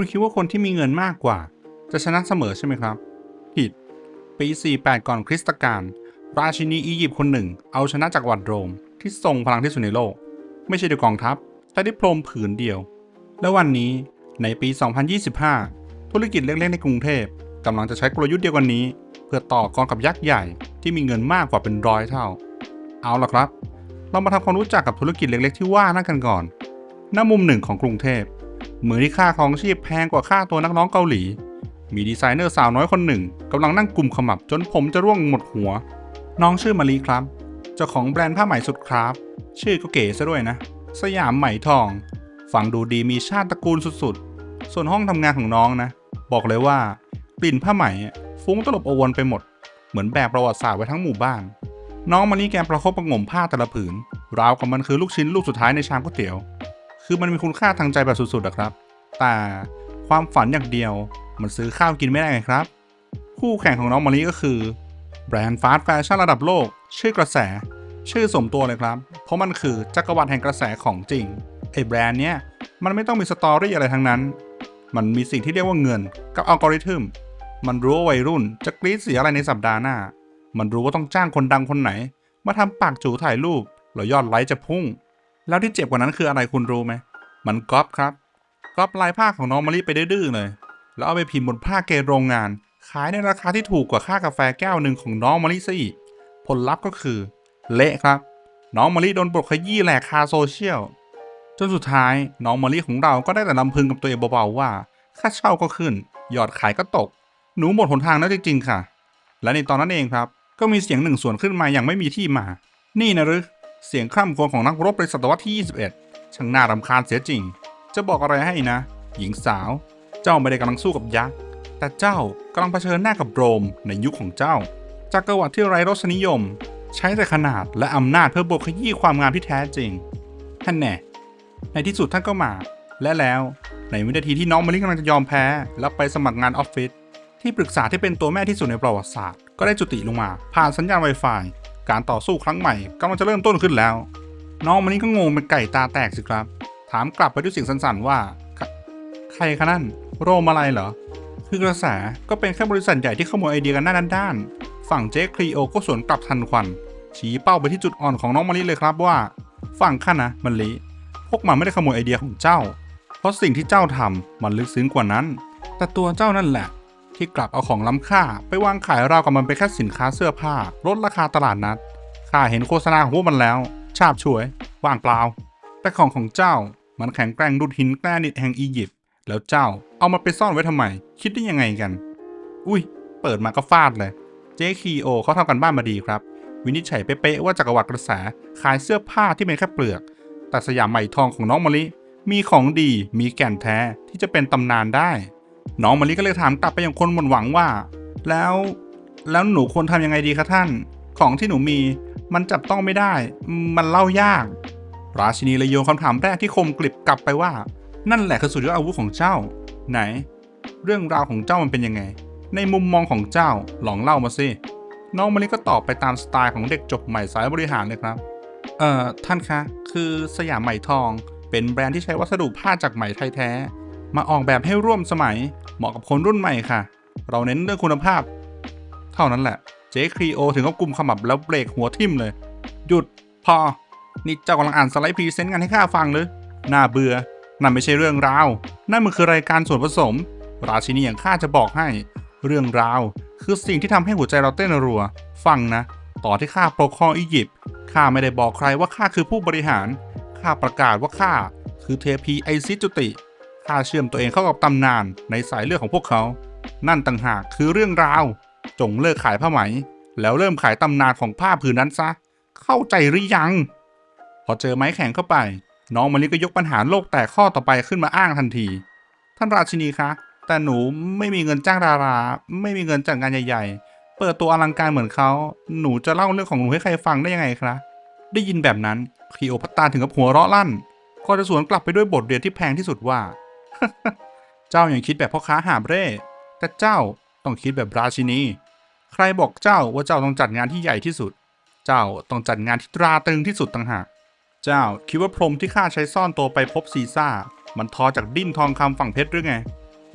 คุณคิดว่าคนที่มีเงินมากกว่า จะชนะเสมอใช่ไหมครับ ผิด ปี 48 ก่อนคริสตกาลราชินีอียิปต์คนหนึ่ง เอาชนะจากรวรรดิโรม ที่ทรงพลังที่สุดในโลก ไม่ใช่ด้วยกองทัพ แต่ด้วยพรมผืนเดียว และวันนี้ในปี 2025 ธุรกิจเล็กๆในกรุงเทพกำลังจะใช้กลยุทธ์เดียวกันนี้ เพื่อต่อกรกับยักษ์ใหญ่ที่มีเงินมากกว่าเป็นร้อยเท่า เอาล่ะครับ เรามาทำความรู้จักกับธุรกิจเล็กๆที่ว่านั่นกันก่อน หน้ามุมหนึ่งของกรุงเทพ เหมืองที่ค่าครองชีพแพงกว่าค่าตัวนักร้องเกาหลี มีดีไซเนอร์สาวน้อยคนหนึ่งกำลังนั่งกลุ่มขมับจนผมจะร่วงหมดหัว น้องชื่อมารีครับ เจ้าของแบรนด์ผ้าไหมสุดครับ ชื่อก็เก๋ซะด้วยนะ สยามไหมทอง ฟังดูดีมีชาติตระกูลสุดๆ ส่วนห้องทำงานของน้องนะ บอกเลยว่ากลิ่นผ้าไหมฟุ้งตลบอวนไปหมด เหมือนแบบประวัติศาสตร์ไว้ทั้งหมู่บ้าน น้องมารีแกมประคบประงมผ้าแต่ละผืน ราวกับมันคือลูกชิ้นลูกสุดท้ายในชามก๋วยเตี๋ยว คือมันมีคุณค่าทางใจแบบสุดๆอะครับ แต่ความฝันอย่างเดียวมันซื้อข้าวกินไม่ได้ไงครับ คู่แข่งของน้องมารีก็คือ แบรนด์ฟาสต์แฟชั่นระดับโลก ชื่อกระแส ชื่อสมตัวเลยครับ เพราะมันคือจักรวรรดิแห่งกระแสของจริงไอ้แบรนด์เนี้ยมันไม่ต้องมีสตอรี่อะไรทั้งนั้น มันมีสิ่งที่เรียกว่าเงินกับอัลกอริทึม มันรู้ว่าวัยรุ่นจะกรี๊ดเสียอะไรในสัปดาห์หน้า มันรู้ว่าต้องจ้างคนดังคนไหน มาทำปากจูถ่ายรูปแล้วยอดไลค์จะพุ่ง แล้วที่เจ็บกว่านั้นคืออะไรคุณรู้ไหม มันก๊อปครับ ก๊อปลายผ้าของน้องมะลิไปดื้อเลย แล้วเอาไปพิมพ์บนผ้าเกรโรงงาน ขายในราคาที่ถูกกว่าค่ากาแฟแก้วหนึ่งของน้องมะลิซะอีก ผลลัพธ์ก็คือ เละครับ น้องมะลิโดนบทขยี้แหลกคาโซเชียล จนสุดท้ายน้องมะลิของเราก็ได้แต่ลำพึงกับตัวเองเบาๆว่า ค่าเช่าก็ขึ้น ยอดขายก็ตก หนูหมดหนทางแล้วจริงๆค่ะ และในตอนนั้นเองครับ ก็มีเสียงหนึ่งส่วนขึ้นมาอย่างไม่มีที่มา นี่นะหรือ เสียงคร่ำครวญของนักรบในศตวรรษที่ 21 ช่างน่ารำคาญเสียจริง จะบอกอะไรให้นะ หญิงสาว เจ้าไม่ได้กำลังสู้กับยักษ์ แต่เจ้ากำลังเผชิญหน้ากับโรมในยุคของเจ้าจักรวรรดิที่ไร้รสนิยม ใช้แต่ขนาดและอำนาจเพื่อบดขยี้ความงามที่แท้จริง ท่านแน่ ในที่สุดท่านก็มา และแล้วในวินาทีที่น้องมะลิกำลังจะยอมแพ้และไปสมัครงานออฟฟิศที่ปรึกษาที่เป็นตัวแม่ที่สุดในประวัติศาสตร์ ก็ได้จุติลงมา ผ่านสัญญาณ Wi-Fi การต่อสู้ครั้งใหม่กำลังจะเริ่มต้นขึ้นแล้ว น้องมะลิก็งงเป็นไก่ตาแตกสิครับ ถามกลับไปด้วยเสียงสั่นๆว่า ใครคะนั่น โรมอะไรเหรอ คือกระแสก็เป็นแค่บริษัทใหญ่ที่ขโมยไอเดียกันหน้าด้านๆฝั่งเจ๊ครีโอก็สวนกลับทันควัน ชี้เป้าไปที่จุดอ่อนของน้องมะลิเลยครับว่า ฝั่งข้านะมะลิพวกมันไม่ได้ขโมยไอเดียของเจ้า เพราะสิ่งที่เจ้าทำมันลึกซึ้งกว่านั้น แต่ตัวเจ้านั่นแหละ ที่กลับเอาของล้ำค่า ไปวางขายราวกับมันเป็นแค่สินค้าเสื้อผ้าลดราคาตลาดนัดข้าเห็นโฆษณาของพวกมันแล้ว ชาบช่วย ว่างเปล่า แต่ของของเจ้ามันแข็งแกร่งดุดหินแกรนิตแห่งอียิปต์แล้วเจ้าเอามาไปซ่อนไว้ทำไม คิดได้ยังไงกัน อุ้ย เปิดมาก็ฟาดเลยเจคีโอเขาทำกันบ้านมาดีครับ วินิจฉัยเป๊ะๆว่าจักรวรรดิกระแสขายเสื้อผ้าที่เป็นแค่เปลือก แต่สยามไหม่ทองของน้องมะลิมีของดีมีแก่นแท้ที่จะเป็นตำนานได้ น้องมะลิก็เลยถามกลับไปอยังคนหมดหวังว่า แล้วแล้วหนูควรทำยังไงดีคะท่าน ของที่หนูมีมันจับต้องไม่ได้ มันเล่ายาก ราชินีเลยโยนคำถามแรกที่คมกลิบกลับไปว่า นั่นแหละคือสุดยอดอาวุธของเจ้า ไหน เรื่องราวของเจ้ามันเป็นยังไง ในมุมมองของเจ้าลองเล่ามาสิน้องมะลิก็ตอบไปตามสไตล์ของเด็กจบใหม่สายบริหารเลยครับ เอ่อท่านคะ คือสยามไหมทอง เป็นแบรนด์ที่ใช้วัสดุผ้าจากไหมไทยแท้ มาออกแบบให้ร่วมสมัย เหมาะกับคนรุ่นใหม่ค่ะ เราเน้นเรื่องคุณภาพ เท่านั้นแหละ เจครีโอถึงกับกลุ่มขมับแล้วเบรกหัวทิ่มเลย หยุดพอ นี่เจ้ากำลังอ่านสไลด์พรีเซนต์กันให้ข้าฟังหรือน่าเบื่อนั่นไม่ใช่เรื่องราว นั่นมันคือรายการส่วนผสม ราชินีอย่างข้าจะบอกให้ เรื่องราว คือสิ่งที่ทำให้หัวใจเราเต้นรัว ฟังนะ ต่อที่ข้าปกครองอียิปต์ ข้าไม่ได้บอกใครว่าข้าคือผู้บริหาร ข้าประกาศว่าข้าคือเทพีไอซิสจุติ ข้าเชื่อมตัวเองเข้ากับตำนานในสายเลือดของพวกเขา นั่นต่างหากคือเรื่องราว จงเลิกขายผ้าไหม แล้วเริ่มขายตำนานของผ้าผืนนั้นซะ เข้าใจหรือยัง พอเจอไม้แข็งเข้าไป น้องมะลิก็ยกปัญหาโลกแตกข้อต่อไปขึ้นมาอ้างทันที ท่านราชินีคะ แต่หนูไม่มีเงินจ้างดารา ไม่มีเงินจัดงานใหญ่ๆ เปิดตัวอลังการเหมือนเขา หนูจะเล่าเรื่องของหนูให้ใครฟังได้ยังไงครับได้ยินแบบนั้นคีโอพัตตาถึงกับหัวเราะลั่นก็จะสวนกลับไปด้วยบทเรียนที่แพงที่สุดว่า เจ้ายังคิดแบบพ่อค้าหาบเร่ แต่เจ้าต้องคิดแบบราชินี ใครบอกเจ้าว่าเจ้าต้องจัดงานที่ใหญ่ที่สุด เจ้าต้องจัดงานที่ตราตรึงที่สุดต่างหาก เจ้าคิดว่าพรมที่ข้าใช้ซ่อนตัวไปพบซีซ่า มันทอจากดิ้นทองคำฝั่งเพชรหรือไง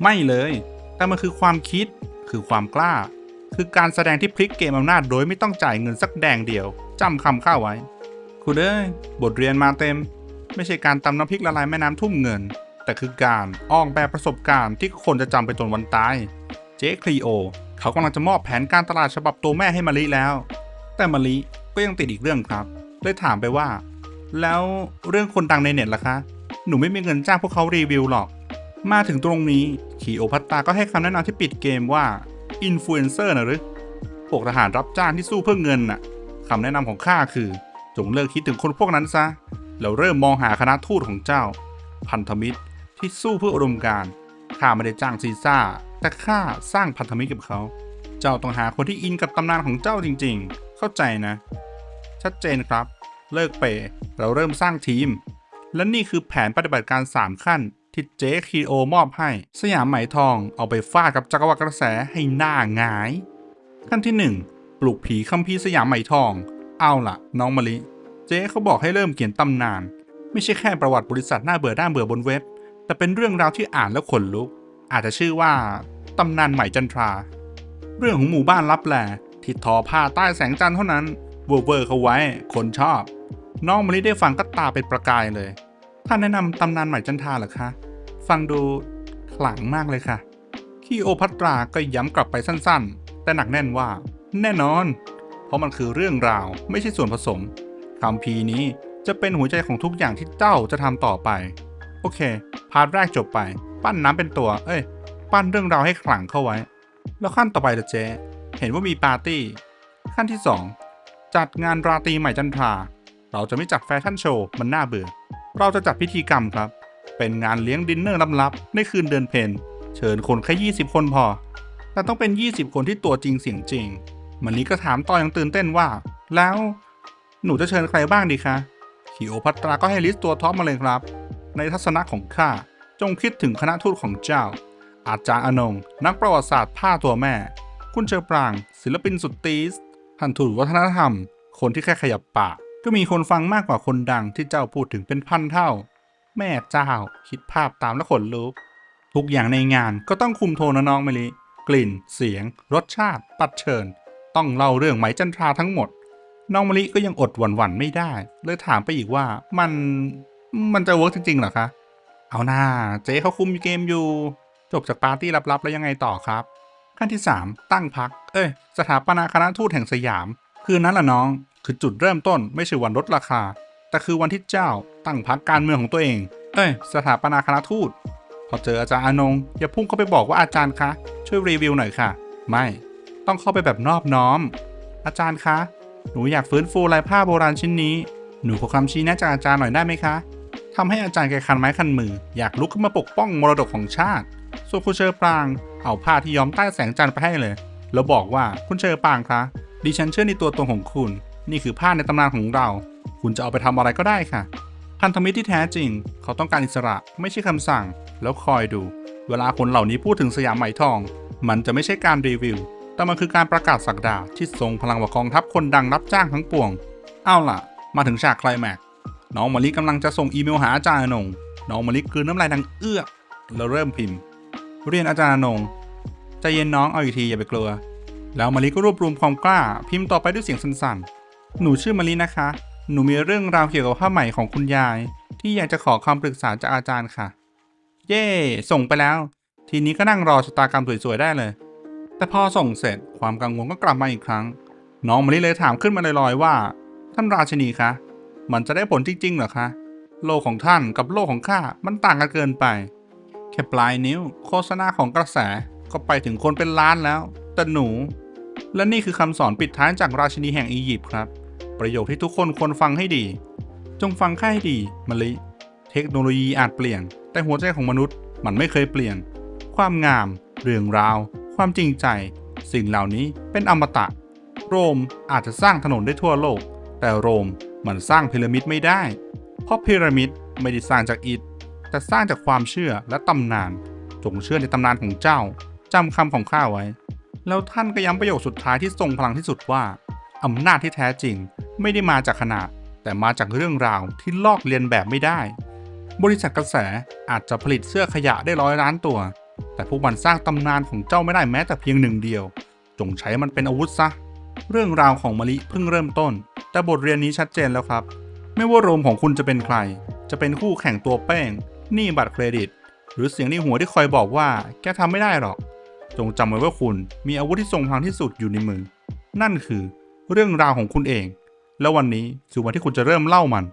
ไม่เลย แต่มันคือความคิด คือความกล้า คือการแสดงที่พลิกเกมอำนาจโดยไม่ต้องจ่ายเงินสักแดงเดียวจำคำข้าไว้ คุณเอ้ยบทเรียนมาเต็ม ไม่ใช่การตำน้ำพริกละลายแม่น้ำทุ่มเงิน แต่คือการออกแบบประสบการณ์ที่คนจะจำไปจนวันตาย เจ๊คลีโอ เขากำลังจะมอบแผนการตลาดฉบับตัวแม่ให้มาลิแล้ว แต่มาลิก็ยังติดอีกเรื่องครับเลยถามไปว่า แล้วเรื่องคนดังในเน็ตล่ะคะ หนูไม่มีเงินจ้างพวกเขารีวิวหรอก มาถึงตรงนี้คีโอพัตตาก็ให้คำแนะนำที่ปิดเกมว่าอินฟลูเอนเซอร์นะหรือพวกทหารรับจ้างที่สู้เพื่อเงินน่ะคำแนะนำของข้าคือ จงเลิกคิดถึงคนพวกนั้นซะ แล้วเริ่มมองหาคณะทูตของเจ้า พันธมิตร ที่สู้เพื่ออุดมการข้าไม่ได้จ้างซีซ่า แต่ข้าสร้างพันธมิตรกับเขา เจ้าต้องหาคนที่อินกับตำนานของเจ้าจริง ๆ เข้าใจนะ ชัดเจนครับ เลิกเปเราเริ่มสร้างทีม และนี่คือแผนปฏิบัติการ 3 ขั้นที่เจ๊คีโอมอบให้ สยามไหมทองเอาไปฟาดกับจักรวรรดิกระแสให้หน้าหงาย ขั้นที่ 1 ปลุกผีคัมภีร์สยามไหมทอง เอาล่ะน้องมะลิ เจ๊เขาบอกให้เริ่มเขียนตำนาน ไม่ใช่แค่ประวัติบริษัทหน้าเบื่อด้าเบื่อบนเว็บ แต่เป็นเรื่องราวที่อ่านแล้วขนลุก อาจจะชื่อว่าตำนานใหม่จันทรา เรื่องของหมู่บ้านลับแลที่ทอผ้าใต้แสงจันทร์เท่านั้นเวอร์เวอร์เขาไว้ คนชอบ น้องมลิได้ฟังก็ตาเป็นประกายเลยท่านแนะนำตำนานใหม่จันทราเหรอคะ ฟังดูขลังมากเลยค่ะคีโอพัตราก็ย้ำกลับไปสั้นๆ แต่หนักแน่นว่า แน่นอน เพราะมันคือเรื่องราวไม่ใช่ส่วนผสมคำพีนี้จะเป็นหัวใจของทุกอย่างที่เจ้าจะทำต่อไป โอเค พาร์ทแรกจบไป ปั้นน้ำเป็นตัว เอ้ย ปั้นเรื่องราวให้ขลังเข้าไว้ แล้วขั้นต่อไปละเจ๊ เห็นว่ามีปาร์ตี้ ขั้นที่ 2 จัดงานราตรีใหม่จันทรา เราจะไม่จัดแฟชั่นโชว์มันน่าเบื่อ เราจะจัดพิธีกรรมครับ เป็นงานเลี้ยงดินเนอร์ลับๆในคืนเดือนเพนเชิญคนแค่20 คนพอ แต่ต้องเป็น 20 คนที่ตัวจริงเสียงจริงมันนี้ก็ถามต่ออย่างตื่นเต้นว่า แล้วหนูจะเชิญใครบ้างดีคะคิโอพัตราก็ให้ลิสต์ตัวท็อปมาเลยครับ ในทัศนะของข้า จงคิดถึงคณะทูตของเจ้า อาจารย์อนง นักประวัติศาสตร์ผ้าตัวแม่ คุณเชอปราง ศิลปินสุดตีสท่านทูตวัฒนธรรม คนที่แค่ขยับปาก ก็มีคนฟังมากกว่าคนดังที่เจ้าพูดถึงเป็นพันเท่า แม่เจ้า คิดภาพตามแล้วขนลุกทุกอย่างในงานก็ต้องคุมโทนนะน้องมะลิกลิ่น เสียง รสชาติ ปัดเชิญ ต้องเล่าเรื่องไหมจันทราทั้งหมด น้องมะลิก็ยังอดหวั่นๆไม่ได้ เลยถามไปอีกว่ามัน มันจะเวิร์กจริงๆเหรอคะ เอาหน้าเจ๊เขาคุมเกมอยู่ จบจากปาร์ตี้ลับๆ แล้วยังไงต่อครับ ขั้นที่ 3 ตั้งพัก เอ้ย สถาปนาคณะทูตแห่งสยาม คืนนั้นล่ะน้อง คือจุดเริ่มต้นไม่ใช่วันลดราคา แต่คือวันที่เจ้าตั้งพักการเมืองของตัวเอง เอ้ย สถาปนาคณะทูต พอเจออาจารย์อานง อย่าพุ่งเข้าไปบอกว่าอาจารย์คะ ช่วยรีวิวหน่อยค่ะ ไม่ ต้องเข้าไปแบบนอบน้อม อาจารย์คะ หนูอยากฟื้นฟูลายผ้าโบราณชิ้นนี้หนูขอคำชี้แนะจากอาจารย์หน่อยได้ไหมคะ ทำให้อาจารย์แกคันไม้คันมือ อยากลุกขึ้นมาปกป้องมรดกของชาติ ส่วนคุณเชอปรางเอาผ้าที่ย้อมใต้แสงจันทร์ไปให้เลย แล้วบอกว่าคุณเชอปรางคะ ดิฉันเชื่อในตัวตนของคุณ นี่คือผ้าในตำนานของเรา คุณจะเอาไปทำอะไรก็ได้ค่ะ พันธมิตรที่แท้จริง เขาต้องการอิสระไม่ใช่คำสั่ง แล้วคอยดู เวลาคนเหล่านี้พูดถึงสยามไหมทอง มันจะไม่ใช่การรีวิว แต่มันคือการประกาศสักดาที่ทรงพลังกว่ากองทัพคนดังรับจ้างทั้งปวง เอาล่ะ มาถึงฉากไคลแม็กซ น้องมะลิกำลังจะส่งอีเมลหาอาจารย์นง น้องมะลิกลืนน้ำลายดังเอื้อแล้วเริ่มพิมพ์ เรียนอาจารย์นงใจเย็นน้องเอาอีกทีอย่าไปกลัว แล้วมะลิก็รวบรวมความกล้า พิมพ์ต่อไปด้วยเสียงสั้นๆ หนูชื่อมะลินะคะ หนูมีเรื่องราวเกี่ยวกับผ้าไหม่ของคุณยาย ที่อยากจะขอคำปรึกษาจากอาจารย์ค่ะ เย่ส่งไปแล้ว ทีนี้ก็นั่งรอชะตากรรมสวยๆได้เลย แต่พอส่งเสร็จความกังวลก็กลับมาอีกครั้ง น้องมะลิเลยถามขึ้นมาลอยๆว่าท่านราชินีคะ มันจะได้ผลจริงๆเหรอคะ โลกของท่านกับโลกของข้ามันต่างกันเกินไป แค่ปลายนิ้ว โฆษณาของกระแสก็ไปถึงคนเป็นล้านแล้ว แต่หนู และนี่คือคำสอนปิดท้ายจากราชินีแห่งอียิปต์ครับ ประโยคที่ทุกคนควรฟังให้ดี จงฟังค่าให้ดีมะลิ เทคโนโลยีอาจเปลี่ยน แต่หัวใจของมนุษย์มันไม่เคยเปลี่ยน ความงาม เรื่องราว ความจริงใจ สิ่งเหล่านี้เป็นอมตะ โรมอาจจะสร้างถนนได้ทั่วโลก แต่โรม มันสร้างพีระมิดไม่ได้ เพราะพีระมิดไม่ได้สร้างจากอิฐ แต่สร้างจากความเชื่อและตำนาน จงเชื่อในตำนานของเจ้าจำคำของข้าไว้ แล้วท่านก็ย้ำประโยคสุดท้ายที่ทรงพลังที่สุดว่าอำนาจที่แท้จริงไม่ได้มาจากขนาด แต่มาจากเรื่องราวที่ลอกเลียนแบบไม่ได้ บริษัทกระแสอาจจะผลิตเสื้อขยะได้ร้อยล้านตัว แต่พวกมันสร้างตำนานของเจ้าไม่ได้แม้แต่เพียงหนึ่งเดียว จงใช้มันเป็นอาวุธซะ เรื่องราวของมะลิเพิ่งเริ่มต้น แต่บทเรียนนี้ชัดเจนแล้วครับ ไม่ว่าโรมของคุณจะเป็นใคร จะเป็นคู่แข่งตัวแป้งหนี้บัตรเครดิต หรือเสียงในหัวที่คอยบอกว่า แกทำไม่ได้หรอก จงจำไว้ว่าคุณมีอาวุธที่ทรงพลังที่สุดอยู่ในมือ นั่นคือเรื่องราวของคุณเอง แล้ววันนี้คือวันที่คุณจะเริ่มเล่ามัน